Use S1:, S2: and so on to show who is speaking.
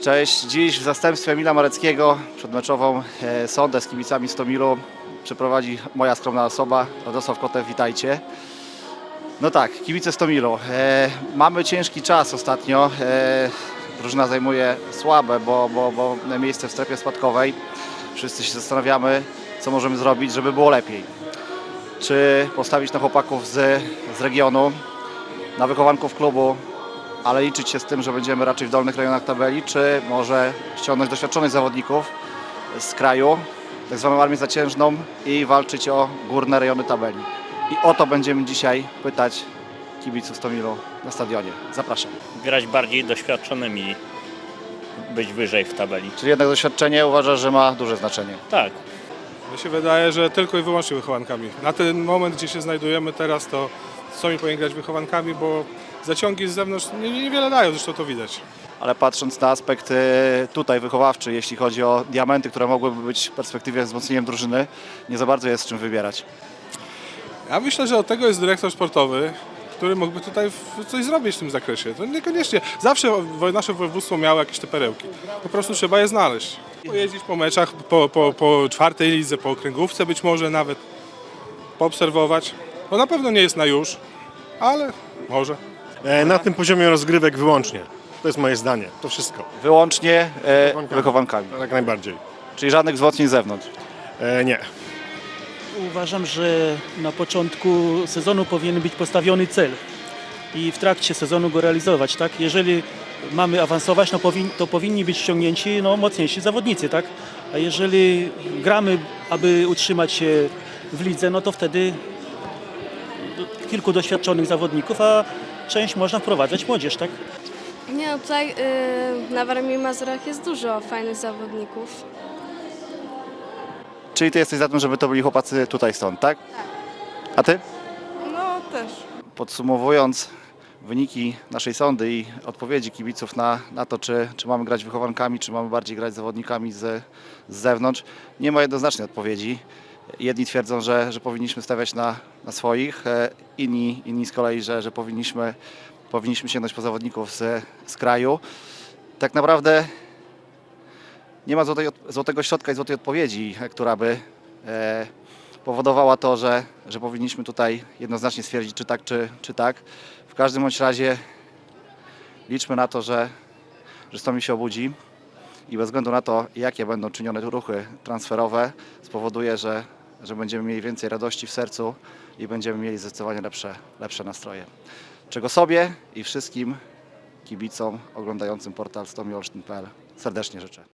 S1: Cześć, dziś w zastępstwie Emila Mareckiego przedmeczową e, sondę z kibicami Stomilu przeprowadzi moja skromna osoba, Radosław Kotew, witajcie. No tak, kibice Stomilu. E, mamy ciężki czas ostatnio. E, drużyna zajmuje słabe, bo, bo, bo miejsce w strefie spadkowej. Wszyscy się zastanawiamy, co możemy zrobić, żeby było lepiej. Czy postawić na chłopaków z, z regionu, na wychowanków klubu, ale liczyć się z tym, że będziemy raczej w dolnych rejonach tabeli, czy może ściągnąć doświadczonych zawodników z kraju, tak zwaną armię zaciężną i walczyć o górne rejony tabeli. I o to będziemy dzisiaj pytać kibiców Stomilu na stadionie. Zapraszam.
S2: grać bardziej doświadczonymi, być wyżej w tabeli.
S1: Czyli jednak doświadczenie uważasz, że ma duże znaczenie.
S2: Tak,
S3: Mi się wydaje, że tylko i wyłącznie wychowankami. Na ten moment, gdzie się znajdujemy teraz, to co mi powinien grać wychowankami, bo zaciągi z zewnątrz nie- nie- niewiele dają, zresztą to widać.
S1: Ale patrząc na aspekt e, tutaj wychowawczy, jeśli chodzi o diamenty, które mogłyby być w perspektywie wzmocnieniem drużyny, nie za bardzo jest z czym wybierać.
S3: Ja myślę, że od tego jest dyrektor sportowy, który mógłby tutaj coś zrobić w tym zakresie. To niekoniecznie. Zawsze nasze województwo miało jakieś te perełki. Po prostu trzeba je znaleźć. Pojeździć po meczach, po, po, po czwartej lidze, po okręgówce być może nawet, poobserwować. Bo na pewno nie jest na już, ale może.
S4: E, Na tym poziomie rozgrywek wyłącznie. To jest moje zdanie. To wszystko.
S1: Wyłącznie e,
S4: Wychowankami.
S1: wychowankami,
S4: Jak najbardziej.
S1: czyli żadnych wzmocnień z zewnątrz.
S4: E, nie.
S5: Uważam, że na początku sezonu powinien być postawiony cel i w trakcie sezonu go realizować, tak? Jeżeli mamy awansować, no powin, to powinni być ściągnięci no, mocniejsi zawodnicy, tak? A jeżeli gramy, aby utrzymać się w lidze, no to wtedy kilku doświadczonych zawodników, a część można wprowadzać młodzież, tak?
S6: Nie, no tutaj y, na Warmii i Mazurach jest dużo fajnych zawodników.
S1: Czyli ty jesteś za tym, żeby to byli chłopacy tutaj stąd, tak? A ty?
S6: No też.
S1: Podsumowując wyniki naszej sądy i odpowiedzi kibiców na, na to, czy, czy mamy grać wychowankami, czy mamy bardziej grać zawodnikami z, z zewnątrz, nie ma jednoznacznej odpowiedzi. Jedni twierdzą, że, że powinniśmy stawiać na, na swoich, e, inni, inni z kolei, że, że powinniśmy, powinniśmy sięgnąć po zawodników z, z kraju. Tak naprawdę nie ma złotej, złotego środka i złotej odpowiedzi, e, która by e, powodowała to, że, że powinniśmy tutaj jednoznacznie stwierdzić, czy tak, czy, czy tak. W każdym bądź razie liczmy na to, że, że Stomi się obudzi i bez względu na to, jakie będą czynione ruchy transferowe, spowoduje, że, że będziemy mieli więcej radości w sercu i będziemy mieli zdecydowanie lepsze, lepsze nastroje. Czego sobie i wszystkim kibicom oglądającym portal stomiolsztyn.pl serdecznie życzę.